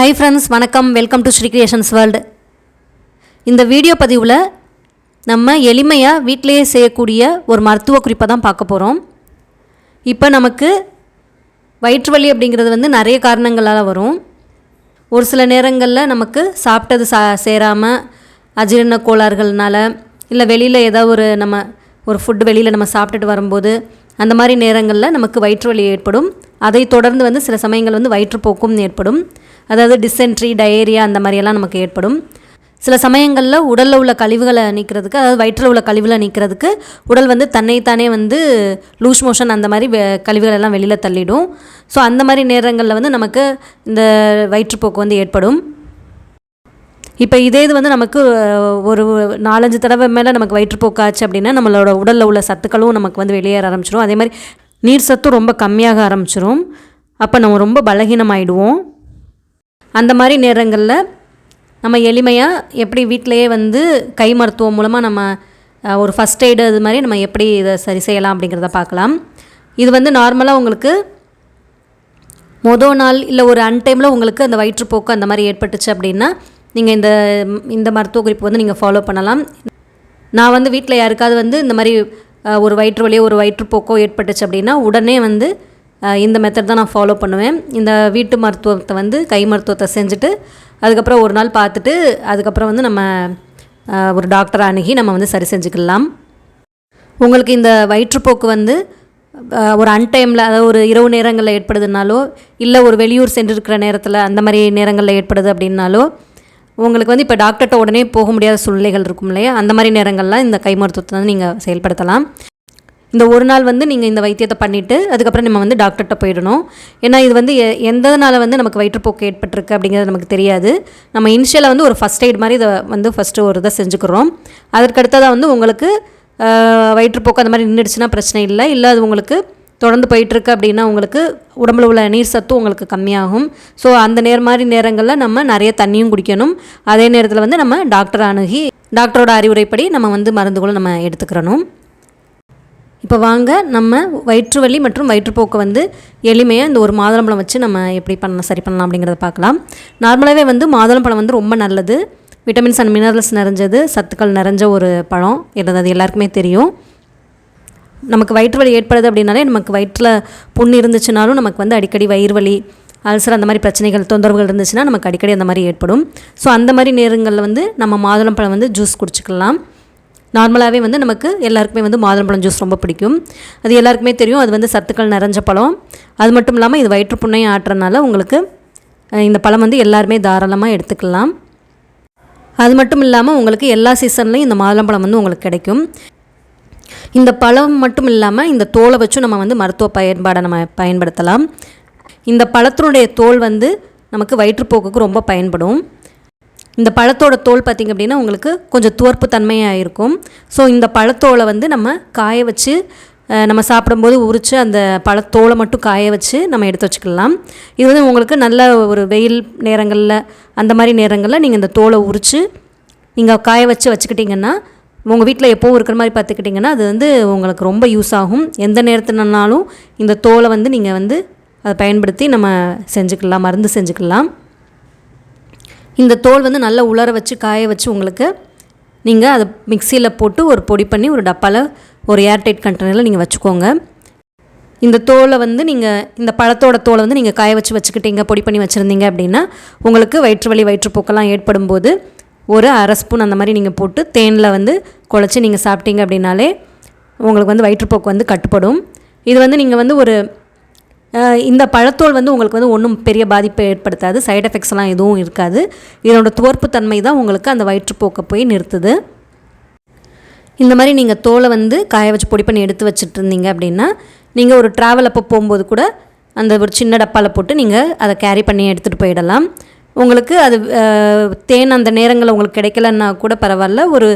Hi friends வணக்கம். Welcome to Shri creations world இந்த video பதிவில் நம்ம எளிமையாக வீட்டிலேயே செய்யக்கூடிய ஒரு மருத்துவ குறிப்பை தான் பார்க்க போகிறோம் இப்போ நமக்கு வயிற்று வலி அப்படிங்கிறது வந்து நிறைய காரணங்களால் வரும். ஒரு சில நேரங்களில் நமக்கு சாப்பிட்டது சா சேராமல் அஜீரண கோளாறுகள்னால இல்லை வெளியில் ஏதோ ஒரு நம்ம ஒரு ஃபுட் வெளியில் நம்ம சாப்பிட்டுட்டு வரும்போது அந்த மாதிரி நேரங்களில் நமக்கு வயிற்று வலி ஏற்படும். அதை தொடர்ந்து வந்து சில சமயங்கள் வந்து வயிற்றுப்போக்கும் ஏற்படும். அதாவது டிசென்ட்ரி டயேரியா அந்த மாதிரியெல்லாம் நமக்கு ஏற்படும். சில சமயங்களில் உடலில் உள்ள கழிவுகளை நீக்கிறதுக்கு அதாவது வயிற்றில் உள்ள கழிவுகளை நீக்கிறதுக்கு உடல் வந்து தன்னைத்தானே வந்து லூஸ் மோஷன் அந்த மாதிரி கழிவுகள் எல்லாம் வெளியில் தள்ளிடும். ஸோ அந்த மாதிரி நேரங்களில் வந்து நமக்கு இந்த வயிற்றுப்போக்கு வந்து ஏற்படும். இப்போ இதே இது வந்து நமக்கு ஒரு நாலஞ்சு தடவை மேலே நமக்கு வயிற்றுப்போக்காச்சு அப்படின்னா நம்மளோட உடலில் உள்ள சத்துக்களும் நமக்கு வந்து வெளியேற ஆரம்பிச்சிடும் அதே மாதிரி நீர் சத்தும் ரொம்ப கம்மியாக ஆரம்பிச்சிடும் அப்போ நம்ம ரொம்ப பலகீனமாயிடுவோம். அந்த மாதிரி நேரங்களில் நம்ம எளிமையாக எப்படி வீட்டிலையே வந்து கை மருத்துவம் மூலமாக நம்ம ஒரு ஃபஸ்ட் எய்டு அது மாதிரி நம்ம எப்படி இதை சரி செய்யலாம் அப்படிங்கிறத பார்க்கலாம். இது வந்து நார்மலாக உங்களுக்கு மொதல் நாள் இல்லை ஒரு அன்டைமில் உங்களுக்கு அந்த வயிற்றுப்போக்கு அந்த மாதிரி ஏற்பட்டுச்சு அப்படின்னா நீங்கள் இந்த இந்த மருத்துவ குறிப்பு வந்து நீங்கள் ஃபாலோ பண்ணலாம். நான் வந்து வீட்டில் யாருக்காவது வந்து இந்த மாதிரி ஒரு வயிற்று வலியோ ஒரு வயிற்றுப்போக்கோ ஏற்பட்டுச்சு அப்படின்னா உடனே வந்து இந்த மெத்தட் தான் நான் ஃபாலோ பண்ணுவேன். இந்த வீட்டு மருத்துவத்தை வந்து கை மருத்துவத்தை செஞ்சுட்டு அதுக்கப்புறம் ஒரு நாள் பார்த்துட்டு அதுக்கப்புறம் வந்து நம்ம ஒரு டாக்டரை அணுகி நம்ம வந்து சரி செஞ்சுக்கலாம். உங்களுக்கு இந்த வயிற்றுப்போக்கு வந்து ஒரு அன்டைமில் அதாவது ஒரு இரவு நேரங்களில் ஏற்படுதுனாலோ இல்லை ஒரு வெளியூர் சென்றிருக்கிற நேரத்தில் அந்த மாதிரி நேரங்களில் ஏற்படுது அப்படின்னாலோ உங்களுக்கு வந்து இப்போ டாக்டர்கிட்ட உடனே போக முடியாத சூழ்நிலைகள் இருக்கும் இல்லையா? அந்த மாதிரி நேரங்கள்லாம் இந்த கை மருத்துவத்தை வந்து நீங்கள் செயல்படுத்தலாம். இந்த ஒரு நாள் வந்து நீங்கள் இந்த வைத்தியத்தை பண்ணிவிட்டு அதுக்கப்புறம் நம்ம வந்து டாக்டர்கிட்ட போயிடணும். ஏன்னா இது வந்து எ- வந்து நமக்கு வயிற்றுப்போக்கு ஏற்பட்டிருக்கு அப்படிங்கிறது நமக்கு தெரியாது. நம்ம இனிஷியலாக வந்து ஒரு ஃபஸ்ட் எய்ட் மாதிரி இதை வந்து ஃபஸ்ட்டு ஒரு இதை செஞ்சுக்கிறோம். அதற்கடுத்ததாக வந்து உங்களுக்கு வயிற்றுப்போக்கு அந்த மாதிரி நின்றுடுச்சுன்னா பிரச்சனை இல்லை. இல்லை அது உங்களுக்கு தொடர்ந்து போயிட்டுருக்கு அப்படின்னா உங்களுக்கு உடம்புல உள்ள நீர் சத்தும் உங்களுக்கு கம்மியாகும். ஸோ அந்த நேர் மாதிரி நேரங்களில் நம்ம நிறைய தண்ணியும் குடிக்கணும். அதே நேரத்தில் வந்து நம்ம டாக்டர் அணுகி டாக்டரோட அறிவுரைப்படி நம்ம வந்து மருந்துகளும் நம்ம எடுத்துக்கிறணும். இப்போ வாங்க நம்ம வயிற்று வலி மற்றும் வயிற்றுப்போக்கு வந்து எளிமையாக இந்த ஒரு மாதுளம்பழம் வச்சு நம்ம எப்படி பண்ண சரி பண்ணலாம் அப்படிங்கிறத பார்க்கலாம். நார்மலாகவே வந்து மாதுளம்பழம் வந்து ரொம்ப நல்லது. விட்டமின்ஸ் அண்ட் மினரல்ஸ் நிறைஞ்சது சத்துக்கள் நிறைஞ்ச ஒரு பழம். இருந்தது அது எல்லாருக்குமே தெரியும். நமக்கு வயிற்று வலி ஏற்படுது அப்படின்னாலே நமக்கு வயிற்றில் புண் இருந்துச்சுனாலும் நமக்கு வந்து அடிக்கடி வயிறு வலி அல்சர் அந்த மாதிரி பிரச்சனைகள் தொந்தரவுகள் இருந்துச்சுன்னா நமக்கு அடிக்கடி அந்த மாதிரி ஏற்படும். ஸோ அந்த மாதிரி நேரங்களில் வந்து நம்ம மாதுளம்பழம் வந்து ஜூஸ் குடிச்சிக்கலாம். நார்மலாகவே வந்து நமக்கு எல்லாருக்குமே வந்து மாதுளம்பழம் ஜூஸ் ரொம்ப பிடிக்கும். அது எல்லாருக்குமே தெரியும் அது வந்து சத்துக்கள் நிறைஞ்ச பழம். அது மட்டும் இல்லாமல் இது வயிற்றுப்புண்ணையும் ஆட்டுறதுனால உங்களுக்கு இந்த பழம் வந்து எல்லாருமே தாராளமாக எடுத்துக்கலாம். அது மட்டும் இல்லாமல் உங்களுக்கு எல்லா சீசன்லேயும் இந்த மாதுளம்பழம் வந்து உங்களுக்கு கிடைக்கும். இந்த பழம் மட்டும் இல்லாமல் இந்த தோலை வச்சும் நம்ம வந்து மருத்துவ பயன்பாடை நம்ம பயன்படுத்தலாம். இந்த பழத்தினுடைய தோல் வந்து நமக்கு வயிற்றுப்போக்குக்கு ரொம்ப பயன்படும். இந்த பழத்தோட தோல் பார்த்திங்க அப்படின்னா உங்களுக்கு கொஞ்சம் துவர்ப்பு தன்மையாக இருக்கும். ஸோ இந்த பழத்தோலை வந்து நம்ம காய வச்சு நம்ம சாப்பிடும்போது உரித்து அந்த பழத்தோலை மட்டும் காய வச்சு நம்ம எடுத்து வச்சுக்கலாம். இது வந்து உங்களுக்கு நல்ல ஒரு வெயில் நேரங்களில் அந்த மாதிரி நேரங்களில் நீங்கள் இந்த தோலை உரித்து நீங்கள் காய வச்சு வச்சுக்கிட்டிங்கன்னா உங்கள் வீட்டில் எப்போவும் இருக்கிற மாதிரி பார்த்துக்கிட்டிங்கன்னா அது வந்து உங்களுக்கு ரொம்ப யூஸ் ஆகும். எந்த நேரத்துலனாலும் இந்த தோலை வந்து நீங்கள் வந்து அதை பயன்படுத்தி நம்ம செஞ்சுக்கலாம் மருந்து செஞ்சுக்கலாம். இந்த தோல் வந்து நல்லா உலர வச்சு காய வச்சு உங்களுக்கு நீங்கள் அதை மிக்சியில் போட்டு ஒரு பொடி பண்ணி ஒரு டப்பாவில் ஒரு ஏர்டைட் கண்டெய்னரில் நீங்கள் வச்சுக்கோங்க. இந்த தோலை வந்து நீங்கள் இந்த பழத்தோட தோலை வந்து நீங்கள் காய வச்சு வச்சுக்கிட்டீங்க பொடி பண்ணி வச்சுருந்தீங்க அப்படின்னா உங்களுக்கு வயிற்று வலி வயிற்றுப்போக்கெல்லாம் ஏற்படும் போது ஒரு அரை ஸ்பூன் அந்த மாதிரி நீங்கள் போட்டு தேனில் வந்து குழச்சி நீங்கள் சாப்பிட்டீங்க அப்படின்னாலே உங்களுக்கு வந்து வயிற்றுப்போக்கு வந்து கட்டுப்படும். இது வந்து நீங்கள் வந்து ஒரு இந்த பழத்தோல் வந்து உங்களுக்கு வந்து ஒன்றும் பெரிய பாதிப்பை ஏற்படுத்தாது. சைடு எஃபெக்ட்ஸ்லாம் எதுவும் இருக்காது. இதனோட துவர்ப்பு தன்மை தான் உங்களுக்கு அந்த வயிற்றுப்போக்கை போய் நிறுத்துது. இந்த மாதிரி நீங்கள் தோலை வந்து காய வச்சு பொடி பண்ணி எடுத்து வச்சுட்டு இருந்தீங்க அப்படின்னா நீங்கள் ஒரு ட்ராவல் அப்போ போகும்போது கூட அந்த ஒரு சின்ன டப்பாவில் போட்டு நீங்கள் அதை கேரி பண்ணி எடுத்துகிட்டு போயிடலாம். உங்களுக்கு அது தேன் அந்த நேரங்களில் உங்களுக்கு கிடைக்கலன்னா கூட பரவாயில்ல. ஒரு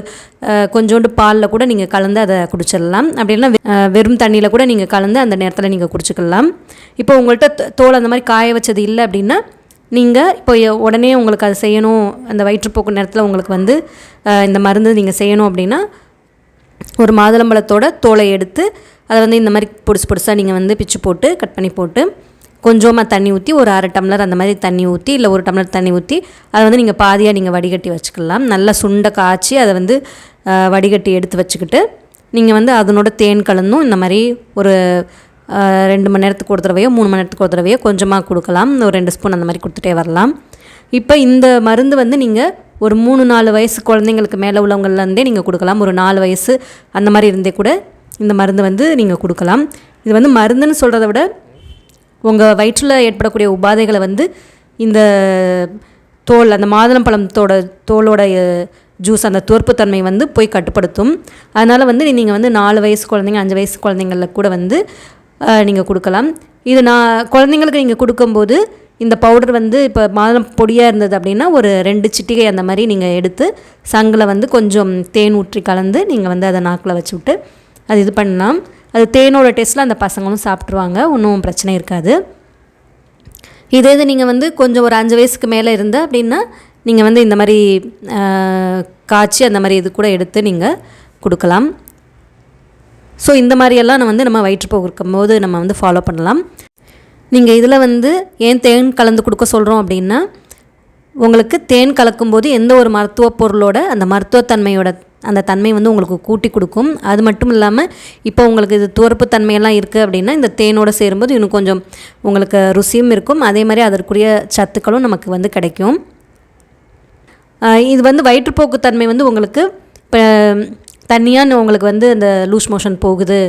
கொஞ்சோண்டு பாலில் கூட நீங்கள் கலந்து அதை குடிச்சிடலாம். அப்படி இல்லைன்னா வெறும் தண்ணியில் கூட நீங்கள் கலந்து அந்த நேரத்தில் நீங்கள் குடிச்சிக்கலாம். இப்போ உங்கள்கிட்ட தோ- தோல் அந்த மாதிரி காய வச்சது இல்லை அப்படின்னா நீங்கள் இப்போ உடனே உங்களுக்கு அது செய்யணும். அந்த வயிற்றுப்போக்கு நேரத்தில் உங்களுக்கு வந்து இந்த மருந்து நீங்கள் செய்யணும் அப்படின்னா ஒரு மாதுளம்பழத்தோட தோலை எடுத்து அதை வந்து இந்த மாதிரி பொடிசு பொடிசாக நீங்கள் வந்து பிச்சு போட்டு கட் பண்ணி போட்டு கொஞ்சமாக தண்ணி ஊற்றி ஒரு அரை டம்ளர் அந்த மாதிரி தண்ணி ஊற்றி இல்லை ஒரு டம்ளர் தண்ணி ஊற்றி அதை வந்து நீங்கள் பாதியாக நீங்கள் வடிகட்டி வச்சுக்கலாம். நல்லா சுண்டை காய்ச்சி அதை வந்து வடிகட்டி எடுத்து வச்சுக்கிட்டு நீங்கள் வந்து அதனோட தேன் கலந்தும் இந்த மாதிரி ஒரு ரெண்டு மணி நேரத்துக்கு ஒரு தடவையோ மூணு மணி நேரத்துக்கு ஒரு தடவையோ கொஞ்சமாக கொடுக்கலாம். ஒரு ரெண்டு ஸ்பூன் அந்த மாதிரி கொடுத்துட்டே வரலாம். இப்போ இந்த மருந்து வந்து நீங்கள் ஒரு மூணு நாலு வயசு குழந்தைங்களுக்கு மேலே உள்ளவங்கள்லேருந்தே நீங்கள் கொடுக்கலாம். ஒரு நாலு வயசு அந்த மாதிரி இருந்தே கூட இந்த மருந்து வந்து நீங்கள் கொடுக்கலாம். இது வந்து மருந்துன்னு சொல்கிறத விட உங்கள் வயிற்றில் ஏற்படக்கூடிய உபாதைகளை வந்து இந்த தோல் அந்த மாதுளம்பழத்தோட தோலோட ஜூஸ் அந்த துவர்ப்புத்தன்மை வந்து போய் கட்டுப்படுத்தும். அதனால் வந்து நீங்கள் வந்து நாலு வயசு குழந்தைங்க அஞ்சு வயசு குழந்தைங்களில் கூட வந்து நீங்கள் கொடுக்கலாம். இது நான் குழந்தைங்களுக்கு நீங்கள் கொடுக்கும்போது இந்த பவுடர் வந்து இப்போ மாதுளம் பொடியாக இருந்தது அப்படின்னா ஒரு ரெண்டு சிட்டிகை அந்த மாதிரி நீங்கள் எடுத்து சங்கில் வந்து கொஞ்சம் தேன் ஊற்றி கலந்து நீங்கள் வந்து அதை நாக்கில் வச்சு விட்டு அது இது பண்ணலாம். அது தேனோட டேஸ்ட்டில் அந்த பசங்களும் சாப்பிட்ருவாங்க ஒன்றும் பிரச்சனை இருக்காது. இதே இது நீங்கள் வந்து கொஞ்சம் ஒரு அஞ்சு வயசுக்கு மேலே இருந்து அப்படின்னா நீங்கள் வந்து இந்த மாதிரி காய்ச்சி அந்த மாதிரி இது கூட எடுத்து நீங்கள் கொடுக்கலாம். ஸோ இந்த மாதிரியெல்லாம் நம்ம வந்து நம்ம வயிற்றுப்போக்கு இருக்கும்போது நம்ம வந்து ஃபாலோ பண்ணலாம். நீங்கள் இதில் வந்து ஏன் தேன் கலந்து கொடுக்க சொல்கிறோம் அப்படின்னா உங்களுக்கு தேன் கலக்கும்போது எந்த ஒரு மருத்துவ பொருளோட அந்த மருத்துவத்தன்மையோட அந்த தன்மை வந்து உங்களுக்கு கூட்டி கொடுக்கும். அது மட்டும் இல்லாமல் இப்போ உங்களுக்கு இது துவர்ப்பு தன்மையெல்லாம் இருக்குது அப்படின்னா இந்த தேனோடு சேரும்போது இன்னும் கொஞ்சம் உங்களுக்கு ருசியும் இருக்கும். அதே மாதிரி அதற்குரிய சத்துக்களும் நமக்கு வந்து கிடைக்கும். இது வந்து வயிற்றுப்போக்கு தன்மை வந்து உங்களுக்கு இப்போ தண்ணியாக உங்களுக்கு வந்து அந்த லூஸ் மோஷன் போகுது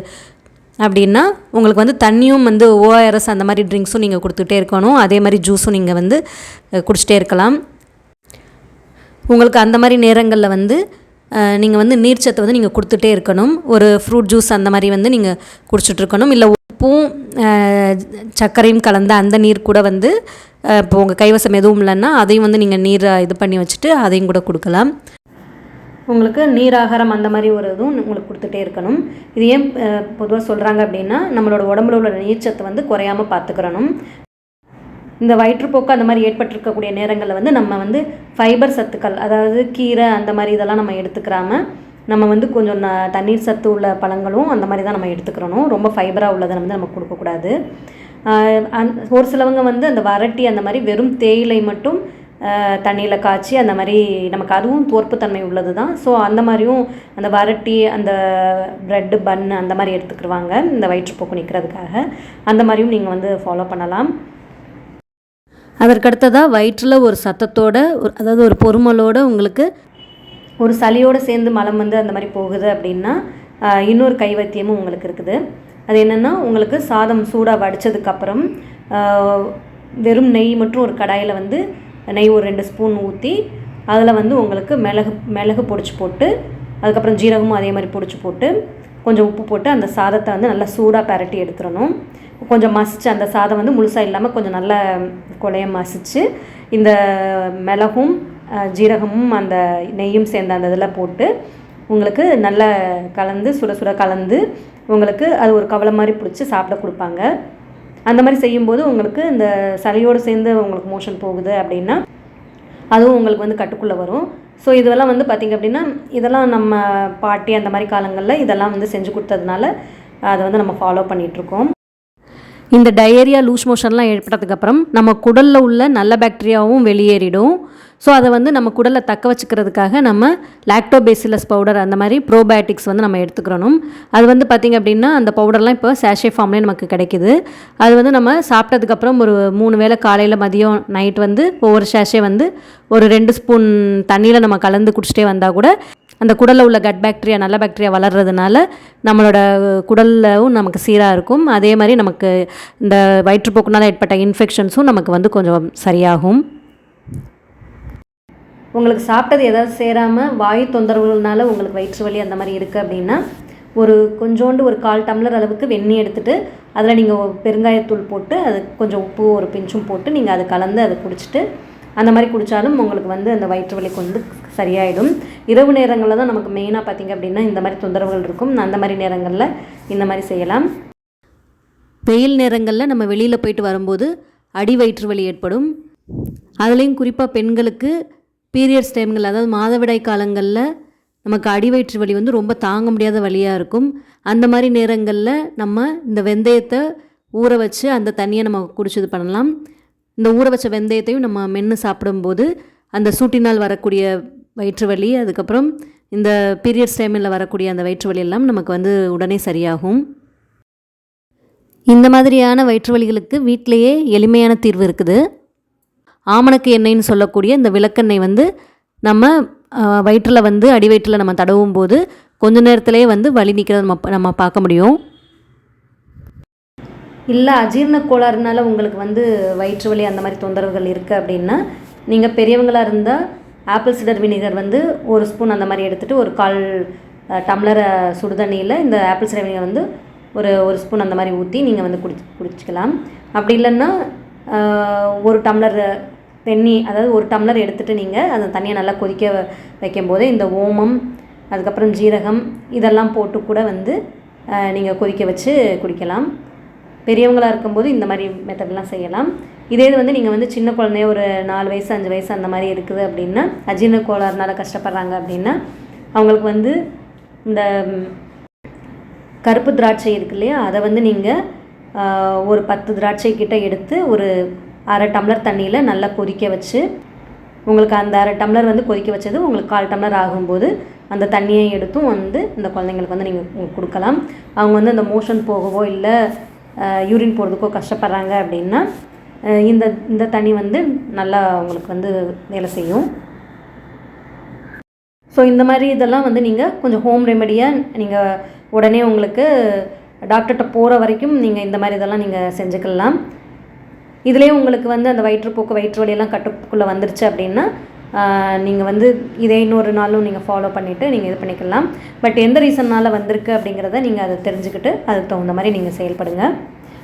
அப்படின்னா உங்களுக்கு வந்து தண்ணியும் வந்து ஓஆர்எஸ் அந்த மாதிரி ட்ரிங்க்ஸும் நீங்கள் கொடுத்துட்டே இருக்கணும். அதே மாதிரி ஜூஸும் நீங்கள் வந்து குடிச்சிட்டே இருக்கலாம். உங்களுக்கு அந்த மாதிரி நேரங்களில் வந்து நீங்கள் வந்து நீர்ச்சத்தை வந்து நீங்கள் கொடுத்துட்டே இருக்கணும். ஒரு ஃப்ரூட் ஜூஸ் அந்த மாதிரி வந்து நீங்கள் குடிச்சிட்ருக்கணும் இல்லை உப்பும் சர்க்கரையும் கலந்த அந்த நீர் கூட வந்து இப்போ உங்கள் கைவசம் எதுவும் இல்லைன்னா அதையும் வந்து நீங்கள் நீரை இது பண்ணி வச்சுட்டு அதையும் கூட கொடுக்கலாம். உங்களுக்கு நீராகாரம் அந்த மாதிரி ஒரு இதுவும் உங்களுக்கு கொடுத்துட்டே இருக்கணும். இது ஏன் பொதுவாக சொல்கிறாங்க அப்படின்னா நம்மளோட உடம்புல உள்ள நீர்ச்சத்தை வந்து குறையாமல் பார்த்துக்கிறணும். இந்த வயிற்றுப்போக்கு அந்த மாதிரி ஏற்பட்டிருக்கக்கூடிய நேரங்களில் வந்து நம்ம வந்து ஃபைபர் சத்துக்கள் அதாவது கீரை அந்த மாதிரி இதெல்லாம் நம்ம எடுத்துக்கிறாம நம்ம வந்து கொஞ்சம் ந- தண்ணீர் சத்து உள்ள பழங்களும் அந்த மாதிரி தான் நம்ம எடுத்துக்கிறணும். ரொம்ப ஃபைபராக உள்ளதை வந்து நம்ம கொடுக்கக்கூடாது அந் ஒரு சிலவங்க வந்து அந்த வரட்டி அந்த மாதிரி வெறும் தேயிலை மட்டும் தண்ணியில் காய்ச்சி அந்த மாதிரி நமக்கு அதுவும் தோற்புத்தன்மை உள்ளது தான். ஸோ அந்த மாதிரியும் அந்த வரட்டி அந்த ப்ரெட்டு பன் அந்த மாதிரி எடுத்துக்கிடுவாங்க இந்த வயிற்றுப்போக்கு நிற்கிறதுக்காக அந்த மாதிரியும் நீங்கள் வந்து ஃபாலோ பண்ணலாம். அதற்கடுத்ததாக வயிற்றில் ஒரு சத்தத்தோட ஒரு அதாவது ஒரு பொறுமலோடு உங்களுக்கு ஒரு சளியோடு சேர்ந்து மலம் வந்து அந்த மாதிரி போகுது அப்படின்னா இன்னொரு கைவைத்தியமும் உங்களுக்கு இருக்குது. அது என்னென்னா உங்களுக்கு சாதம் சூடாக வடித்ததுக்கப்புறம் வெறும் நெய் மட்டும் ஒரு கடாயில் வந்து நெய் ஒரு ரெண்டு ஸ்பூன் ஊற்றி அதில் வந்து உங்களுக்கு மிளகு மிளகு பொடிச்சு போட்டு அதுக்கப்புறம் ஜீரகமும் அதே மாதிரி பொடிச்சு போட்டு கொஞ்சம் உப்பு போட்டு அந்த சாதத்தை வந்து நல்லா சூடாக பரட்டி எடுத்துடணும். கொஞ்சம் மசிச்சு அந்த சாதம் வந்து முழுசாக இல்லாமல் கொஞ்சம் நல்லா கொலையை மசிச்சு இந்த மிளகும் ஜீரகமும் அந்த நெய்யும் சேர்ந்த அந்த இதில் போட்டு உங்களுக்கு நல்லா கலந்து சுட சுட கலந்து உங்களுக்கு அது ஒரு கவலை மாதிரி பிடிச்சி சாப்பிட கொடுப்பாங்க. அந்த மாதிரி செய்யும்போது உங்களுக்கு இந்த சளியோடு சேர்ந்து உங்களுக்கு மோஷன் போகுது அப்படின்னா அதுவும் உங்களுக்கு வந்து கட்டுக்குள்ளே வரும். ஸோ இதெல்லாம் வந்து பார்த்திங்க அப்படின்னா இதெல்லாம் நம்ம பாட்டி அந்த மாதிரி காலங்களில் இதெல்லாம் வந்து செஞ்சு கொடுத்ததுனால அதை வந்து நம்ம ஃபாலோ பண்ணிகிட்ருக்கோம் இந்த டயரியா லூஸ் மோஷன்லாம் ஏற்பட்டதுக்கப்புறம் நம்ம குடலில் உள்ள நல்ல பாக்டீரியாவும் வெளியேறிடும். ஸோ அதை வந்து நம்ம குடலை தக்க வச்சுக்கிறதுக்காக நம்ம லாக்டோபேசிலஸ் பவுடர் அந்த மாதிரி ப்ரோபயோட்டிக்ஸ் வந்து நம்ம எடுத்துக்கிறணும். அது வந்து பார்த்திங்க அப்படின்னா அந்த பவுடர்லாம் இப்போ சேஷே ஃபார்ம்லேயே நமக்கு கிடைக்குது. அது வந்து நம்ம சாப்பிட்டதுக்கப்புறம் ஒரு மூணு வேளை காலையில் மதியம் நைட் வந்து ஒவ்வொரு சேஷே வந்து ஒரு ரெண்டு ஸ்பூன் தண்ணியில் நம்ம கலந்து குடிச்சிட்டே வந்தால் கூட அந்த குடலில் உள்ள கட் பாக்டீரியா நல்ல பாக்டீரியா வளர்றதுனால நம்மளோட குடல்லவும் நமக்கு சீராக இருக்கும். அதே மாதிரி நமக்கு இந்த வயிற்றுப்போக்குனால் ஏற்பட்ட இன்ஃபெக்ஷன்ஸும் நமக்கு வந்து கொஞ்சம் சரியாகும். உங்களுக்கு சாப்பிட்டது ஏதாவது சேராமல் வாயு தொந்தரவுகள்னால உங்களுக்கு வயிற்று வலி அந்த மாதிரி இருக்குது அப்படின்னா ஒரு கொஞ்சோண்டு ஒரு கால் டம்ளர் அளவுக்கு வெந்நீர் எடுத்துகிட்டு அதில் நீங்கள் பெருங்காயத்தூள் போட்டு அது கொஞ்சம் உப்பு ஒரு பிஞ்சும் போட்டு நீங்கள் அதை கலந்து அதை குடிச்சிட்டு அந்த மாதிரி குடித்தாலும் உங்களுக்கு வந்து அந்த வயிற்று வலிக்கு வந்து சரியாயிடும். இரவு நேரங்களில் தான் நமக்கு மெயினாக பார்த்தீங்க அப்படின்னா இந்த மாதிரி தொந்தரவுகள் இருக்கும். அந்த மாதிரி நேரங்களில் இந்த மாதிரி செய்யலாம். வெயில் நேரங்களில் நம்ம வெளியில் போயிட்டு வரும்போது அடி வயிற்று வலி ஏற்படும். அதுலேயும் குறிப்பாக பெண்களுக்கு பீரியட்ஸ் டைம்கள் அதாவது மாதவிடாய் காலங்களில் நமக்கு அடி வயிற்று வலி வந்து ரொம்ப தாங்க முடியாத வழியாக இருக்கும். அந்த மாதிரி நேரங்களில் நம்ம இந்த வெந்தயத்தை ஊற வச்சு அந்த தண்ணியை நம்ம குடிச்சது பண்ணலாம். இந்த ஊற வச்ச வெந்தயத்தையும் நம்ம மென்று சாப்பிடும்போது அந்த சூட்டினால் வரக்கூடிய வயிற்று வலி அதுக்கப்புறம் இந்த பீரியட்ஸ் டைமில் வரக்கூடிய அந்த வயிற்று வலி எல்லாம் நமக்கு வந்து உடனே சரியாகும். இந்த மாதிரியான வயிற்று வலிகளுக்கு வீட்டிலேயே எளிமையான தீர்வு இருக்குது. ஆமணக்கு எண்ணெய்னு சொல்லக்கூடிய இந்த விளக்கெண்ணெய் வந்து நம்ம வயிற்றில் வந்து அடி வயிற்றில் நம்ம தடவும் போது கொஞ்ச நேரத்திலே வந்து வலி நிற்கிறத நம்ம நம்ம பார்க்க முடியும். இல்லை அஜீரண கோளாறுனால உங்களுக்கு வந்து வயிற்று வலி அந்த மாதிரி தொந்தரவுகள் இருக்குது அப்படின்னா நீங்கள் பெரியவங்களாக இருந்தால் ஆப்பிள் சிடர் வினிகர் வந்து ஒரு ஸ்பூன் அந்த மாதிரி எடுத்துகிட்டு ஒரு கால் டம்ளரை சுடுதண்ணியில் இந்த ஆப்பிள் சிடர் வினிகர் வந்து ஒரு ஒரு ஸ்பூன் அந்த மாதிரி ஊற்றி நீங்கள் வந்து குடி குடிச்சிக்கலாம். அப்படி இல்லைன்னா ஒரு டம்ளர் தண்ணி அதாவது ஒரு டம்ளர் எடுத்துகிட்டு நீங்கள் அந்த தண்ணியை நல்லா கொதிக்க வைக்கும் போது இந்த ஓமம் அதுக்கப்புறம் ஜீரகம் இதெல்லாம் போட்டு கூட வந்து நீங்கள் கொதிக்க வச்சு குடிக்கலாம். பெரியவங்களாக இருக்கும்போது இந்த மாதிரி மெத்தட்லாம் செய்யலாம். இதே இது வந்து நீங்கள் வந்து சின்ன குழந்தைய ஒரு நாலு வயசு அஞ்சு வயசு அந்த மாதிரி இருக்குது அப்படின்னா அஜீர்ண கோளாறுனால கஷ்டப்படுறாங்க அப்படின்னா அவங்களுக்கு வந்து இந்த கருப்பு திராட்சை இருக்கு இல்லையா? அதை வந்து நீங்கள் ஒரு பத்து திராட்சை கிட்ட எடுத்து ஒரு அரை டம்ளர் தண்ணியில் நல்லா கொதிக்க வச்சு உங்களுக்கு அந்த அரை டம்ளர் வந்து கொதிக்க வச்சது உங்களுக்கு கால் டம்ளர் ஆகும்போது அந்த தண்ணியை எடுத்தும் வந்து இந்த குழந்தைங்களுக்கு வந்து நீங்கள் கொடுக்கலாம். அவங்க வந்து அந்த மோஷன் போகவோ இல்லை யூரின் போகிறதுக்கோ கஷ்டப்படுறாங்க அப்படின்னா இந்த இந்த தண்ணி வந்து நல்லா உங்களுக்கு வந்து வேலை செய்யும். ஸோ இந்த மாதிரி இதெல்லாம் வந்து நீங்கள் கொஞ்சம் ஹோம் ரெமெடியாக நீங்கள் உடனே உங்களுக்கு டாக்டர்கிட்ட போகிற வரைக்கும் நீங்கள் இந்த மாதிரி இதெல்லாம் நீங்கள் செஞ்சுக்கலாம். இதுலேயே உங்களுக்கு வந்து அந்த வயிற்றுப்போக்கு வயிற்று வலியெல்லாம் கட்டுக்குள்ளே வந்துருச்சு அப்படின்னா நீங்கள் வந்து இதே இன்னொரு நாளும் நீங்கள் ஃபாலோ பண்ணிவிட்டு நீங்கள் இது பண்ணிக்கலாம். பட் எந்த ரீசன்னால் வந்திருக்கு அப்படிங்கிறத நீங்கள் அதை தெரிஞ்சுக்கிட்டு அதுக்கு தகுந்த மாதிரி நீங்கள் செயல்படுங்க.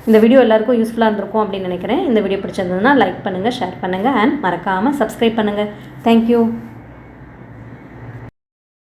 இந்த வீடியோ எல்லாருக்கும் யூஸ்ஃபுல்லாக இருந்திருக்கும் அப்படின்னு நினைக்கிறேன். இந்த வீடியோ பிடிச்சிருந்ததுன்னா லைக் பண்ணுங்கள் ஷேர் பண்ணுங்கள் அண்ட் மறக்காமல் சப்ஸ்கிரைப் பண்ணுங்கள் தேங்க்யூ